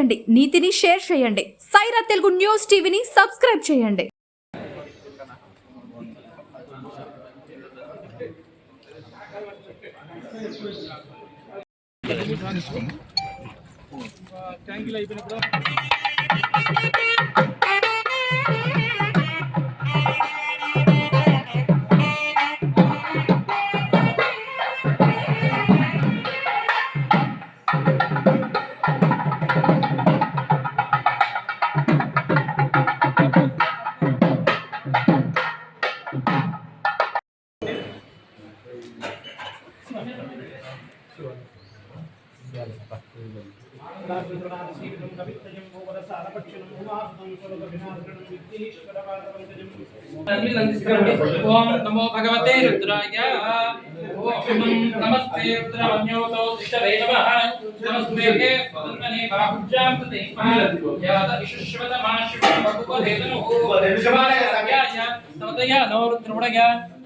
చేయండి నీతిని షేర్ చేయండి. సైరా తెలుగు న్యూస్ టీవీని సబ్స్క్రైబ్ చేయండి. ట్యాంకులు అయిపోయినప్పుడు ओम नमो भगवते रुद्राय ओम नमस्ते रुद्राम्योतो दिशवे नमः। नमस्ते स्पन्दने बाहुभ्यां तते याद इशुश्वतमाशु भगवते नमो भगवते नमः नमो रुद्रमुडय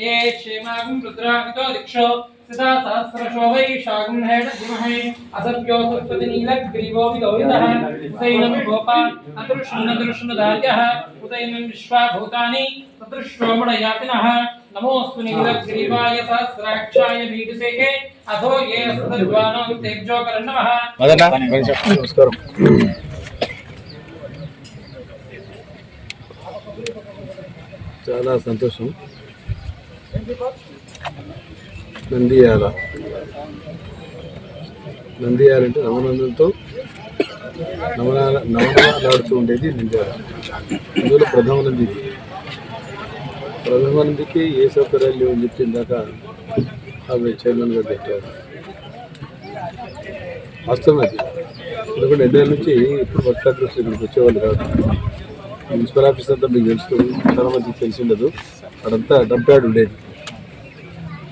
ये क्षेमागुं रुद्रावितो दिक्षो सदा सहस्रशो वै शागुं हेण धीमहे असभ्यो सत्पतिनीलग्रीवो विदोहितः उतैनं गोपा अदृष्णदृष्णधार्यः उतैनं विश्वा भूतानि तदृश्रोमणयातिनः नमोऽस्तु नीलग्रीवाय सहस्राक्षाय भीतिसेके अथो ये सद्वानो तेजोकर्णवः नमस्कारः చాలా సంతోషం నందియాల. నందియాల అంటే నవనందంతో నవనాల నవనాలాడుతూ ఉండేది నంద్యాల. అందులో ప్రథమ నంది ప్రథమ నందికి ఏ సౌకర్యాలు లేవని చెప్పి ఇందాక ఆమె చైర్మన్ గారు పెట్టారు. వాస్తవం అది. ఎందుకంటే ఎన్నేళ్ళ నుంచి ఇప్పుడు వర్షాలు ఇక్కడికి వచ్చేవాళ్ళు కాదు. మున్సిపల్ ఆఫీస్ అంతా మీకు తెలుసు చాలా మందికి తెలిసి ఉండదు. అక్కడంతా డంప్యార్డ్ ఉండేది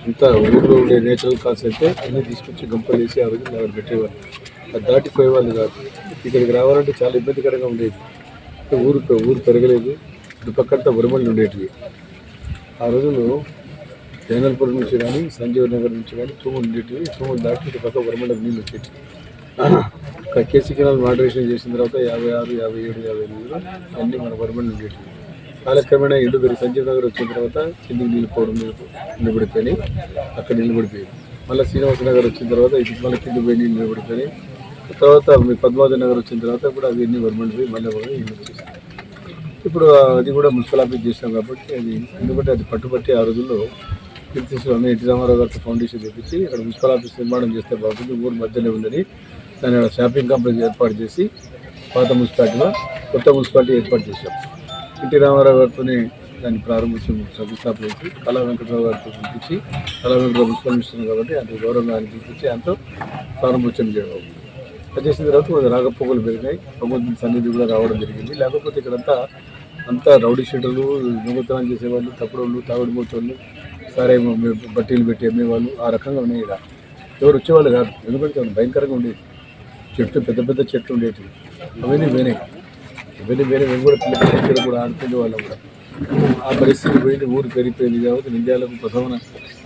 అంతా ఊళ్ళో ఉండే నేచురల్ కాల్స్ అయితే అన్నీ తీసుకొచ్చి గంపలు వేసి ఆ రోజు అక్కడ పెట్టేవాళ్ళు అది దాటిపోయేవాళ్ళు కాదు. ఇక్కడికి రావాలంటే చాలా ఇబ్బందికరంగా ఉండేది. ఊరు ఊరు పెరగలేదు. ఇటు పక్కంతా ఉరమళ్ళు ఉండేటివి. ఆ రోజుల్లో జైనల్పూర్ నుంచి కానీ సంజీవ్ నగర్ నుంచి కానీ తూము ఉండేటివి. తూము దాటి ఇటు పక్క ఉరమళ్ళకి నీళ్ళు వచ్చేటివి. కేసీ కెనాల్ మోడరేషన్ చేసిన తర్వాత యాభై ఆరు యాభై ఏడు యాభై ఎనిమిదిలో అన్నీ మన వరమని ఉండేటివి. కాలక్రమేణా ఇల్లు పెరిగి సంజీవ్ నగర్ వచ్చిన తర్వాత కిందికి నిలిపోవడం నిలబడిపోయి అక్కడ నిలబడిపోయాయి మళ్ళీ శ్రీనివాస నగర్ వచ్చిన తర్వాత ఇటు మళ్ళీ కింద పోయి నీళ్ళు తర్వాత మీ పద్మావతి నగర్ వచ్చిన తర్వాత కూడా అవి ఎన్ని వరమండిపోయి మళ్ళీ కూడా ఇప్పుడు అది కూడా మున్సిపల్ ఆఫీస్ చేసినాం కాబట్టి అది ఎందుకంటే అది పట్టుబట్టి ఆ రోజుల్లో కీర్తిశ్వరం ఎన్టీ రామారావు గారికి ఫౌండేషన్ తెప్పించి ఇక్కడ మున్సిపల్ ఆఫీస్ నిర్మాణం చేస్తే బాగుంటుంది ఊరు మధ్యలో ఉందని దాని ఆడ షాపింగ్ కాంప్లెక్స్ ఏర్పాటు చేసి పాత మున్సిపాలిటీలో కొత్త మున్సిపాలిటీ ఏర్పాటు చేశాం. ఎన్టీ రామారావు గారితోనే దాన్ని ప్రారంభించి శంకుస్థాపన చేసి కళా వెంకటరావు గారితో పిలిపించి కళా వెంకటరావు మున్సిపల్ మినిస్టర్ కాబట్టి అంత గౌరవంగా ఆయన పిలిపించి ఆయనతో ప్రారంభోత్సవం చేయడం అది చేసిన తర్వాత కొంచెం రాగపోకలు పెరిగాయి. భగవంతుని సన్నిధి కూడా రావడం జరిగింది. లేకపోతే ఇక్కడంతా అంతా రౌడీ షీటర్లు దొంగతనం చేసేవాళ్ళు తప్పుడు తాగుడుపోతోళ్ళు సరే బట్టీలు పెట్టి అమ్మేవాళ్ళు ఆ రకంగా ఉన్నాయి ఇక్కడ. ఎవరు వచ్చేవాళ్ళు కాదు. ఎందుకంటే భయంకరంగా ఉండేది. చెట్లు పెద్ద పెద్ద చెట్లు ఉండేటివి. అవన్నీ పోయినాయి. ఇవన్నీ వేరే మేము కూడా ఇక్కడ కూడా ఆడుకునే వాళ్ళం కూడా. ఆ పరిస్థితి పోయింది ఊరు పెరిగిపోయింది కాబట్టి నంద్యాలకు ప్రధాన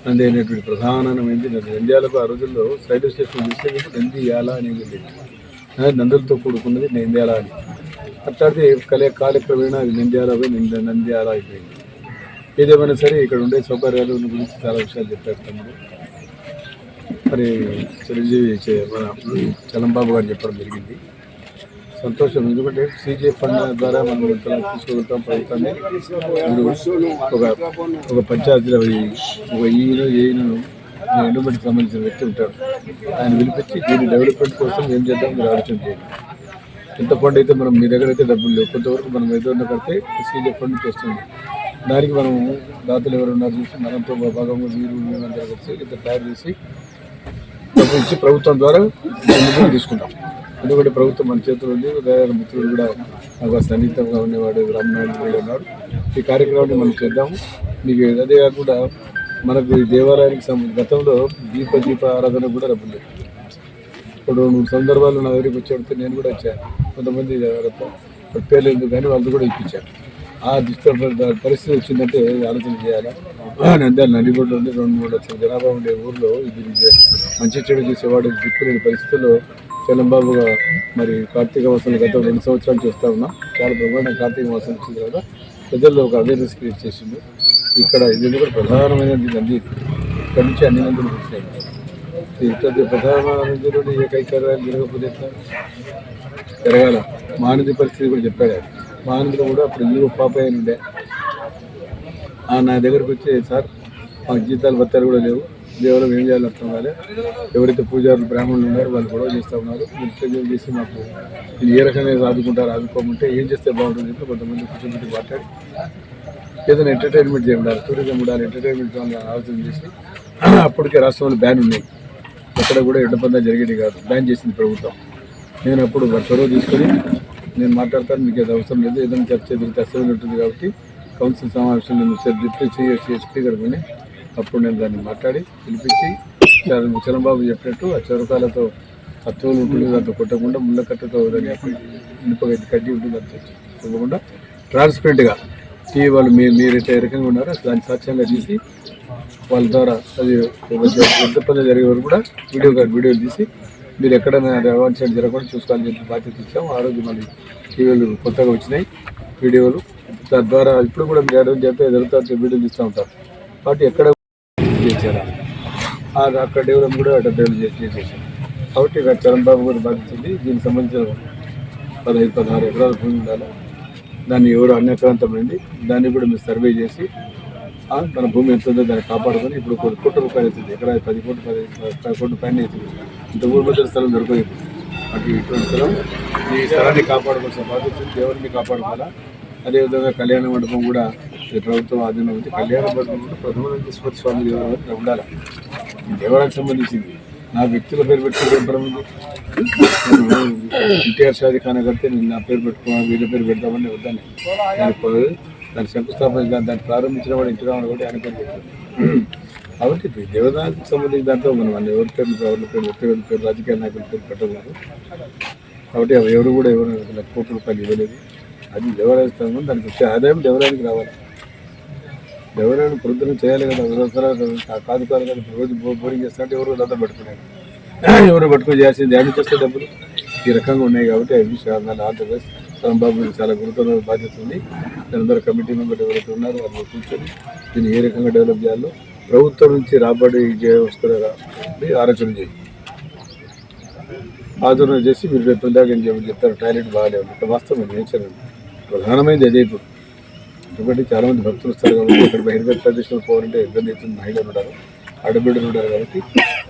నంది అనేటువంటి ప్రధానమైంది నంది. నంద్యాలకు ఆ రోజుల్లో సైడ్ స్టేషన్ చూస్తే నందియాల అనేది ఉండేది. నందులతో కూడుకున్నది నంద్యాల అని. అట్లాంటి కలే కాలక్రమేణా అది నంద్యాల పోయి నంద నంద్యాల అయిపోయింది. ఏదేమైనా సరే ఇక్కడ ఉండే సౌకర్యాలు గురించి చాలా విషయాలు చెప్పారు తమ్ముడు. మరి చిరంజీవి మన చలంబాబు గారు చెప్పడం జరిగింది. సంతోషం. ఎందుకంటే సీజే ఫండ్ ద్వారా మనం ఇంతలా ప్రభుత్వాన్ని. మీరు ఒక ఒక పంచాయతీలో ఒక ఈయన ఈయనను ఎండుబడికి సంబంధించిన వ్యక్తి ఉంటాడు. ఆయన పిలిపించి దీని డెవలప్మెంట్ కోసం ఏం చేద్దాం మీరు ఆలోచన చేయండి. ఎంత ఫండ్ అయితే మనం మీ దగ్గర అయితే డబ్బులు లేవు. కొంతవరకు మనం ఏదైనా కడితే సీజే ఫండ్ చేస్తుంది. దానికి మనం దాతలు ఎవరు ఉన్నారు చూసి మనంతో భాగంగా మీరు మేమందరూ కలిసి ఇంత తయారు చేసి డబ్బు ఇచ్చి ప్రభుత్వం ద్వారా తీసుకుంటాం. ఎందుకంటే ప్రభుత్వం మన చేతులు ఉంది. ఉదయాల మిత్రులు కూడా నాకు సన్నిహితంగా ఉండేవాడు రామనాయుడు గారు ఉన్నాడు ఈ కార్యక్రమాన్ని మనం చేద్దాము. మీకు అదే కాకుండా మనకు ఈ దేవాలయానికి సంబంధించి గతంలో దీప దీప ఆరాధన కూడా డబ్బులు ఇప్పుడు మూడు సందర్భాలు నా దగ్గరికి వచ్చేటప్పుడు నేను కూడా వచ్చాను. కొంతమంది పేర్లేదు కానీ వాళ్ళు కూడా ఇప్పించాను ఆ దుష్ట పరిస్థితి వచ్చిందంటే ఆలోచన చేయాలా? నంద్యాల నడిబొడ్డు ఉండి రెండు మూడు లక్షల జనాభా ఉండే ఊర్లో ఇది మంచి చెడు చేసేవాడు దిక్కులేని పరిస్థితుల్లో చలంబాబుగా మరి కార్తీక మాసం గత రెండు సంవత్సరాలు చూస్తా ఉన్నాం చాలా బ్రహ్మాండ కార్తీక మాసం వచ్చిన తర్వాత ప్రజల్లో ఒక అవేర్నెస్ క్రియేట్ చేసిండు. ఇక్కడ ఇది కూడా ప్రధానమైన నంది ఇక్కడ నుంచి అన్ని నందులు వచ్చినాయి ఇక్కడ ప్రధానమంత్రి ఏకైకర్యాలు జరగకపోతే జరగాల. మానది పరిస్థితి కూడా చెప్పాడు మానదిలో కూడా అప్పుడు ఈ పాపయ్య ఉండే. నా దగ్గరకు వచ్చి సార్ మాకు జీతాలు బత్తాలు కూడా లేవు. దేవాలయం ఏం చేయాలి అర్థం కాలే. ఎవరైతే పూజారులు బ్రాహ్మణులు ఉన్నారో వాళ్ళు గొడవ చేస్తూ ఉన్నారు. మీరు చేసి మాకు ఇది ఏ రకంగా ఆదుకుంటారు ఆదుకోమంటే ఏం చేస్తే బాగుంటుంది చెప్పి కొంతమంది కూర్చోబెట్టి మాట్లాడి ఏదైనా ఎంటర్టైన్మెంట్ చేయాలి టూరిజం ఉండాలి ఎంటర్టైన్మెంట్ ఆలోచన చేసి అప్పటికే రాష్ట్రంలో బ్యాన్ ఉన్నాయి. ఎక్కడ కూడా ఎడ్ల జరిగేది కాదు. బ్యాన్ చేసింది ప్రభుత్వం. నేను అప్పుడు చొరవ తీసుకొని నేను మాట్లాడతాను మీకు అది అవసరం లేదు. ఏదైనా చర్చ జరిగితే అసలు ఉంటుంది కాబట్టి కౌన్సిల్ సమావేశం నేను డిప్యూటీ స్పీకర్ కొని అప్పుడు నేను దాన్ని మాట్లాడి పిలిపించి చరణ్- చరణబాబు చెప్పినట్టు ఆ చొరకాలతో ఆ తోలు ఉంటుంది దాంతో కొట్టకుండా ముళ్ళ కట్టతో దాన్ని ఇనుప కడ్డీ ఉంటుంది అంతే ఇవ్వకుండా ట్రాన్స్పరెంట్గా టీవీ వాళ్ళు మీరు మీరైతే ఏ రకంగా ఉన్నారో దాన్ని సాక్ష్యంగా తీసి వాళ్ళ ద్వారా అది పెద్ద పనులు జరిగే వరకు కూడా వీడియో వీడియోలు తీసి మీరు ఎక్కడైనా అవాన్ సైడ్ జరగకుండా చూసుకోవాలని చెప్పి బాధ్యత ఇచ్చాము. ఆ రోజు మళ్ళీ టీవీలు కొత్తగా వచ్చినాయి వీడియోలు. తద్వారా ఇప్పుడు కూడా మీరు అడగడం చేస్తే జరుగుతా వీడియోలు ఇస్తూ ఉంటారు. కాబట్టి ఎక్కడ చేశారా. అది అక్కడ డెవలప్ కూడా అక్కడ డెవలప్ చేసి చేసేసాం కాబట్టి ఇక్కడ చరణబాబు గారు బాధించింది దీనికి సంబంధించిన పదహైదు పదహారు ఎకరాల భూమి ఉండాలి. దాన్ని ఎవరు అన్యక్రాంతమైంది దాన్ని కూడా మీరు సర్వే చేసి మన భూమి ఎంత ఉందో దాన్ని కాపాడుకొని ఇప్పుడు కొన్ని కోట్ల రూపాయలు అవుతుంది. ఎకరా పది కోట్లు పది పది కోట్ల పైన అవుతుంది. ఇంత ఊరి మధ్య స్థలం దొరకదు. అటు ఇటువంటి స్థలం ఈ స్థలాన్ని కాపాడుకోవాల్సిన బాధ్యత దేవుడిని కాపాడుకోవాలా? అదేవిధంగా కళ్యాణ మండపం కూడా ఈ ప్రభుత్వం ఆధీనం ఉంది. కళ్యాణ మండపం కూడా ప్రథమ స్వామి దేవాలయం ఉండాలి. ఈ దేవాలయానికి సంబంధించింది. నా వ్యక్తుల పేరు పెట్టుకోవడం పరం ఎన్టీఆర్ షాది ఖానా కడితే నేను నా పేరు పెట్టుకున్నా వీళ్ళ పేరు పెడతామని వద్దాను. దాని దాని శంకుస్థాపన దాన్ని దాన్ని ప్రారంభించిన వాడు ఇంటి రావడం కూడా ఆయన పేరు పెట్టాను కాబట్టి దేవదానికి సంబంధించిన దాంట్లో మనం అన్ని ఎవరి పేరు ఎవరి పేరు వ్యక్తిగత పేరు రాజకీయ నాయకుల పేరు పెట్టకూడదు. కాబట్టి అవి ఎవరు కూడా ఎవరు లక్ష కోట్ల రూపాయలు ఇవ్వలేదు. అది దేవాలయం దానికి వచ్చే ఆదాయం దేవరానికి రావాలి. ఎవరైనా ప్రొద్దున చేయాలి కదా అవసరాలు కాదు కాదు కదా రోజు బోరింగ్ చేస్తుంటే ఎవరు దండం పెట్టుకున్నారు ఎవరు పట్టుకొని చేయాల్సింది యాడ్ చేస్తే డబ్బులు. ఈ రకంగా ఉన్నాయి కాబట్టి అవి చాలా ఆంధ్రప్రదేశ్ రాంబాబు చాలా గురుతరమైన బాధ్యత ఉంది. దానిందరూ కమిటీ మెంబర్ ఎవరైతే ఉన్నారో వాళ్ళు కూర్చొని దీన్ని ఏ రకంగా డెవలప్ చేయాలో ప్రభుత్వం నుంచి రాబడి వస్తున్నారు ఆలోచన చేయి. ఆదరణ చేసి మీరు రేపు ఇందాక ఏం చెప్పి చెప్తారు టాయిలెట్ బాగాలేదు ఇక్కడ వాస్తవం నేచర్ ప్రధానమైనది అదే ఇప్పుడు ఎందుకంటే చాలామంది భక్తులు వస్తారు కాబట్టి ఇక్కడ బహిర్గత ప్రదేశంలో పోవాలంటే ఇబ్బంది అవుతుంది మహిళలు ఉంటారు ఆడబిడ్డలు ఉంటారు కాబట్టి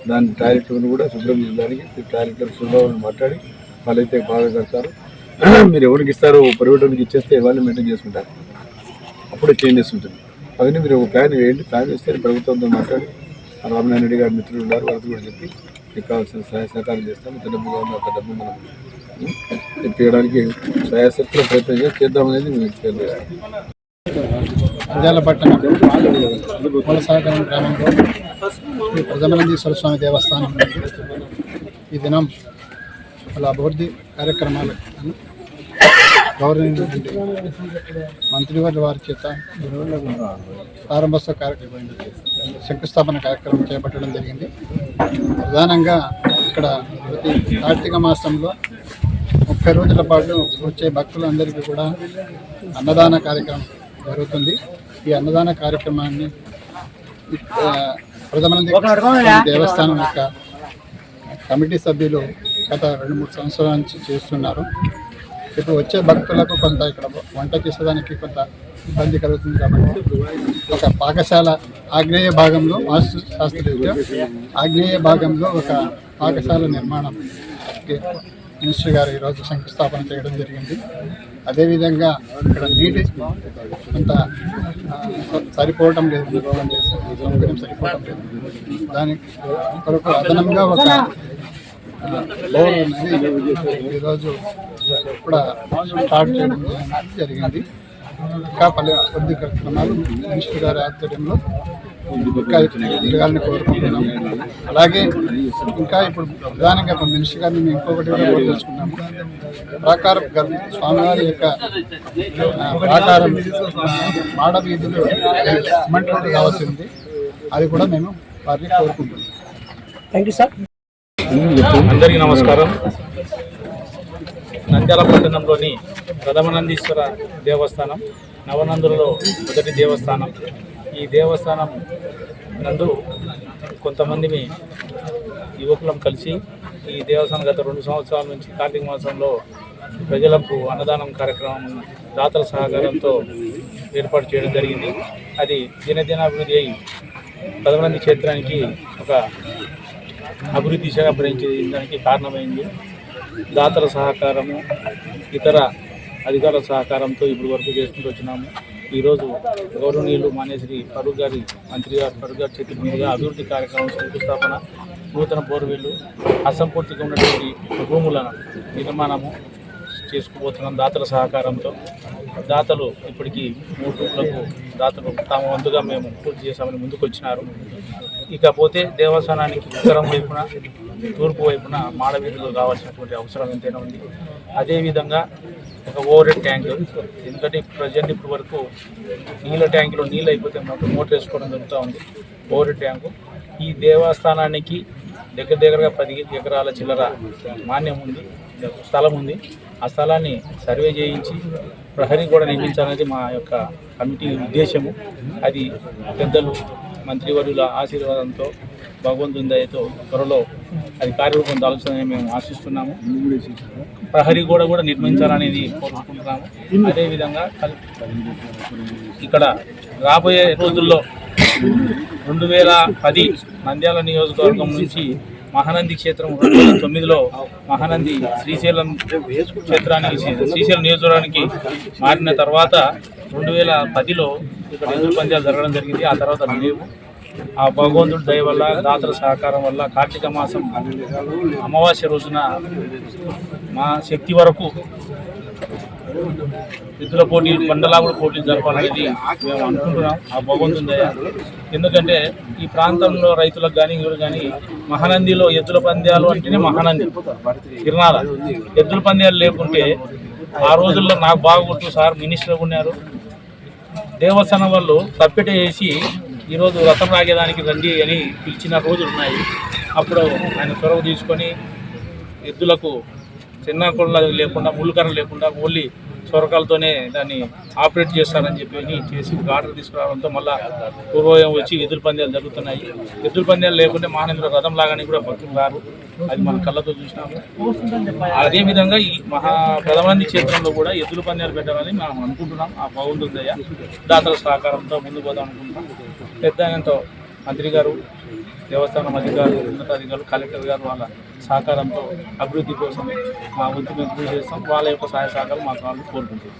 దాని టాయిలెట్లను కూడా శుభ్రం చేయడానికి టాయిలెట్ల శుభ్రం మాట్లాడి వాళ్ళైతే బాగా కడతారు. మీరు ఎవరికి ఇస్తారో పరివటోనికి ఇచ్చేస్తే వాళ్ళు మెయింటైన్ చేసుకుంటారు. అప్పుడే చేంజెస్ ఉంటుంది అవన్నీ మీరు ఒక ప్లాన్ వేయండి. ప్లాన్ వేస్తే ప్రభుత్వంతో మాట్లాడి రామనారాయణ రెడ్డి గారి మిత్రులు ఉన్నారు వాళ్ళతో కూడా చెప్పి మీకు కావాల్సిన సహాయ సహకారం చేస్తాం ఇంత డబ్బు కావాలి అంత డబ్బు మనం తెప్పించడానికి తెప్పియడానికి ప్రయత్నం చేసి చేద్దామనేది మేము తెలియజేస్తాం నంద్యాల పట్టణం గ్రామంలో శ్రీ ప్రజమనందీశ్వర స్వామి దేవస్థానం ఈ దినం వాళ్ళ అభివృద్ధి కార్యక్రమాలు గౌరవించినటువంటి మంత్రివర్గ వారి చేత ప్రారంభోత్సవ కార్యక్రమం శంకుస్థాపన కార్యక్రమం చేపట్టడం జరిగింది. ప్రధానంగా ఇక్కడ ప్రతి కార్తీక మాసంలో ముప్పై రోజుల పాటు వచ్చే భక్తులందరికీ కూడా అన్నదాన కార్యక్రమం జరుగుతుంది. ఈ అన్నదాన కార్యక్రమాన్ని ప్రథమానంద దేవస్థానం యొక్క కమిటీ సభ్యులు గత రెండు మూడు సంవత్సరాల నుంచి చేస్తున్నారు. ఇప్పుడు వచ్చే భక్తులకు కొంత ఇక్కడ వంట చేసేదానికి కొంత ఇబ్బంది కలుగుతుంది కాబట్టి ఒక పాకశాల ఆగ్నేయ భాగంలో వాస్తు శాస్త్రరీత్యా ఆగ్నేయ భాగంలో ఒక పాకశాల నిర్మాణం మినిస్టర్ గారు ఈరోజు శంకుస్థాపన చేయడం జరిగింది. అదేవిధంగా ఇక్కడ నీటి కొంత సరిపోవటం లేదు నీటి సౌకర్యం సరిపోవటం లేదు. దానికి కొరకు అదనంగా ఒక లోన్ అనేది ఈరోజు కూడా స్టార్ట్ చేయడం జరిగింది. ఇంకా పలు కార్యక్రమాలు మినిస్టర్ గారి ఆధ్వర్యంలో ఇంకా జరగాలని కోరుకుంటున్నాము. అలాగే ఇంకా ఇప్పుడు ప్రధానంగా ఇప్పుడు మినిస్టర్ గారిని మేము ఇంకొకటి కూడా కోరుదలుచుకున్నాము ప్రాకారం గర్- స్వామివారి యొక్క ప్రాకారం మాడ వీధులు సిమెంట్ రోడ్డు కావాల్సింది. అది కూడా మేము వారిని కోరుకుంటున్నాం అందరికీ నమస్కారం. నంద్యాల పట్టణంలోని ప్రథమనందీశ్వర దేవస్థానం నవనందులలో మొదటి దేవస్థానం. ఈ దేవస్థానం నందు కొంతమంది యువకులం కలిసి ఈ దేవస్థానం గత రెండు సంవత్సరాల నుంచి కార్తీక మాసంలో ప్రజలకు అన్నదానం కార్యక్రమం దాతల సహకారంతో ఏర్పాటు చేయడం జరిగింది. అది దినదినాభివృద్ధి అయి పదమంది క్షేత్రానికి ఒక అభివృద్ధి దిశగా ప్రయాణించడానికి కారణమైంది. దాతల సహకారము ఇతర అధికారుల సహకారంతో ఇప్పుడు వరకు చేసుకుంటూ వచ్చినాము. ఈరోజు గౌరవనీయులు మానేశ్రీ ఫరూక్ గారి మంత్రి గారు ఫరూక్ గారి చేతుల మీదుగా అభివృద్ధి కార్యక్రమం శంకుస్థాపన నూతన బోర్వెల్లు అసంపూర్తిగా ఉన్నటువంటి భూములను నిర్మాణము చేసుకుపోతున్నాం దాతల సహకారంతో. దాతలు ఇప్పటికీ మూడు రూపులకు దాతలు తాము వంతుగా మేము పూర్తి చేశామని ముందుకు వచ్చినారు ఇకపోతే దేవస్థానానికి ఉత్తరం వైపున తూర్పు వైపున మాడవీధులు కావాల్సినటువంటి అవసరం ఎంతైనా ఉంది. అదేవిధంగా ఒక ఓవర్ హెడ్ ట్యాంక్ ఎందుకంటే ప్రజెంట్ ఇప్పటి వరకు నీళ్ళ ట్యాంకులో నీళ్ళు అయిపోతే మాకు మోటార్ వేసుకోవడం జరుగుతూ ఉంది. ఓవర్ హెడ్ ట్యాంకు ఈ దేవస్థానానికి దగ్గర దగ్గరగా పది ఎకరాల చిల్లర మాన్యం ఉంది స్థలం ఉంది. ఆ స్థలాన్ని సర్వే చేయించి ప్రహరీ కూడా నిర్మించాలనేది మా యొక్క కమిటీ ఉద్దేశము. అది పెద్దలు మంత్రివర్యుల ఆశీర్వాదంతో భగవంతుని దయతో త్వరలో అది కార్యరూపం దాల్చుతుందని మేము ఆశిస్తున్నాము. ప్రహరీ గోడ కూడా నిర్మించాలనేది కోరుకుంటున్నాము. అదేవిధంగా ఇక్కడ రాబోయే రోజుల్లో రెండు వేల పది నంద్యాల నియోజకవర్గం నుంచి మహానంది క్షేత్రం రెండు వేల తొమ్మిదిలో మహానంది శ్రీశైలం క్షేత్రానికి శ్రీశైలం నియోజకవర్గానికి మారిన తర్వాత రెండు వేల పదిలో ఇక్కడ ఎదురు పంద్యాలు జరగడం జరిగింది. ఆ తర్వాత లేవు. ఆ భగవంతుడి దయ వల్ల దాతల సహకారం వల్ల కార్తీక మాసం అమావాస్య రోజున మా శక్తి వరకు ఎద్దుల పోటీలు బండలాగుడు పోటీలు జరపాలనేది మేము అనుకుంటున్నాం. ఆ భగవంతుని దయ. ఎందుకంటే ఈ ప్రాంతంలో రైతులకు కానీ ఎవరు కానీ మహానందిలో ఎద్దుల పంద్యాలు అంటేనే మహానంది. కిరణాల ఎద్దుల పంద్యాలు లేకుంటే ఆ రోజుల్లో నాకు బాగా గుర్తు సార్ మినిస్టర్ ఉన్నారు. దేవస్థానం వాళ్ళు తప్పెట వేసి ఈరోజు రథం రాగేదానికి రండి అని పిలిచిన రోజులు ఉన్నాయి. అప్పుడు ఆయన చొరవ తీసుకొని ఎద్దులకు చిన్న కొళ్ళ లేకుండా ముళ్ళుకర్ర లేకుండా ఓన్లీ సొరకాలతోనే దాన్ని ఆపరేట్ చేస్తారని చెప్పి చేసి ఒక ఆర్డర్ తీసుకురావడంతో మళ్ళా పూర్వం వచ్చి ఎదురు పందాలు జరుగుతున్నాయి. ఎదురు పందాలు లేకుంటే మహానేంద్ర రథం లాగానే కూడా భక్తులు రారు. అది మన కళ్ళతో చూసినాము. అదేవిధంగా ఈ మహా ప్రథమాంది క్షేత్రంలో కూడా ఎద్దుల పందాలు పెట్టాలని మనం అనుకుంటున్నాం. ఆ బాగుంటుందయ్యా దాతల సహకారంతో ముందు పోదాం అనుకుంటున్నాం. పెద్ద ఆయనతో మంత్రి గారు దేవస్థానం అధికారులు ఉన్నతాధికారులు కలెక్టర్ గారు వాళ్ళ సహకారంతో అభివృద్ధి కోసం మా వంతు మేము కృషి చేస్తాం. వాళ్ళ యొక్క సహాయ సహకారం మాకు వాళ్ళు కోరుకుంటున్నాం.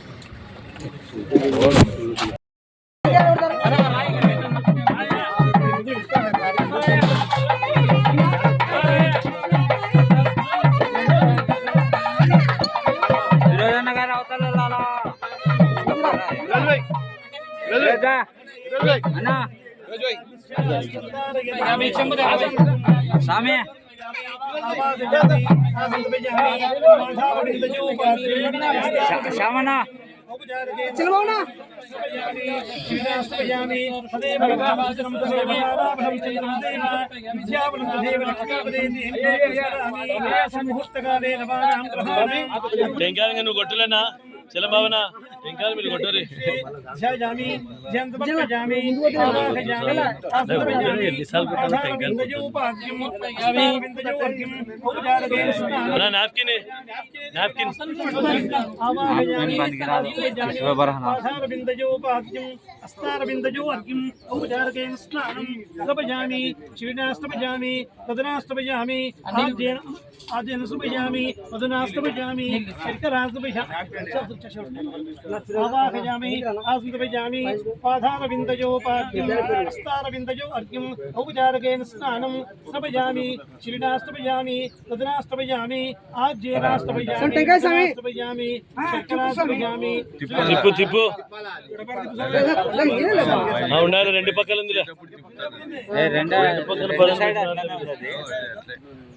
టెంకాయ నువ్వు కొట్టలేనా? చిలబావన టెంకాయలు మీరు కొట్టరు ఎన్నిసార్లు కొట్టాలి టెంకాయలు నాప్కిన్ నాప్కిన్ ఔపచారకేణ స్నానం స్తపయామి క్షీణాస్తపయామి తదనాస్తపయామి ఆద్యేన ఆద్యేన స్తపయామి తదనాస్తపయామి శర్కరాస్తపయామి ఆవాహయామి ఆసంతపయామి పాదారవిందయోపాద్యం హస్తారవిందయో అర్ఘ్యం ఔపచారకేన స్నానం స్నపయామి శిరిడాస్తపయామి తదనాస్తపయామి ఆజ్యేనాస్తపయామి స్తపయామి శర్కరాస్తపయామి తిప్పు తిప్పు ఆ, ఉండాలి రెండు పక్కల ఉందిలే. రెండు? పక్కల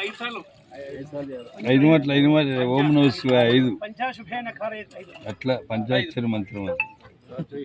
ఐదు సార్లు ఐదు మాటలు ఐదు మాటలు ఓం నమ శివ ఐదు అట్లా పంచాక్షర మంత్రం అది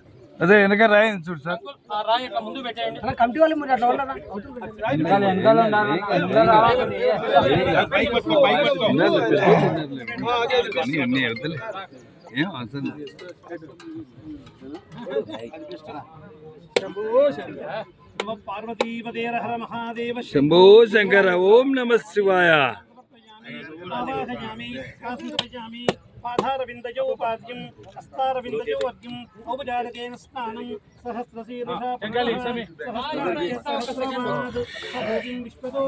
తులం తదేవ తారాబలం చంద్రబలం తదేవ ముందుగానే అయం ముహూర్త సుముహూర్తోస్తు ప్రతిష్ఠితమస్తు అదే వెనక రాయింది చూడు సార్. ఆ రాయి అట్లా ముందు పెట్టేయండి అన్నీ అన్నీ వద్దులే ఏం అవసరం లేదు. పార్వతీపదేర హర మహాదేవ శంభో శంకర ఓం నమ శివాయ. ఆవాహయామి ఆసంతపయామి పాదారవిందయోపాద్యం హస్తారవిందయో అర్ఘ్యం ఔపచారకేన స్నానం సహస్రశీర్షా సహస్రమాద్ విశ్వతో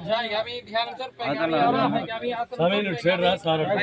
ధ్యాయామి ధ్యానం సర్పయామి ఆవాహయామి ఆసనం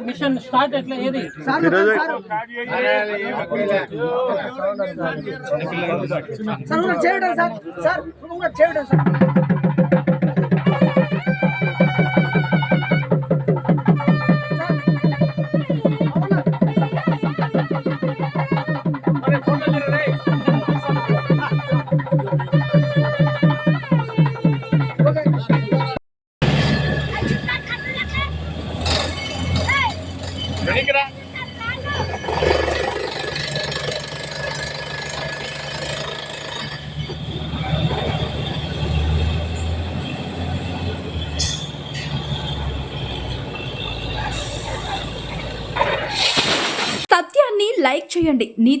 మిషన్ స్టార్ట్ ఎట్లా ఏది చేయడం సార్ సార్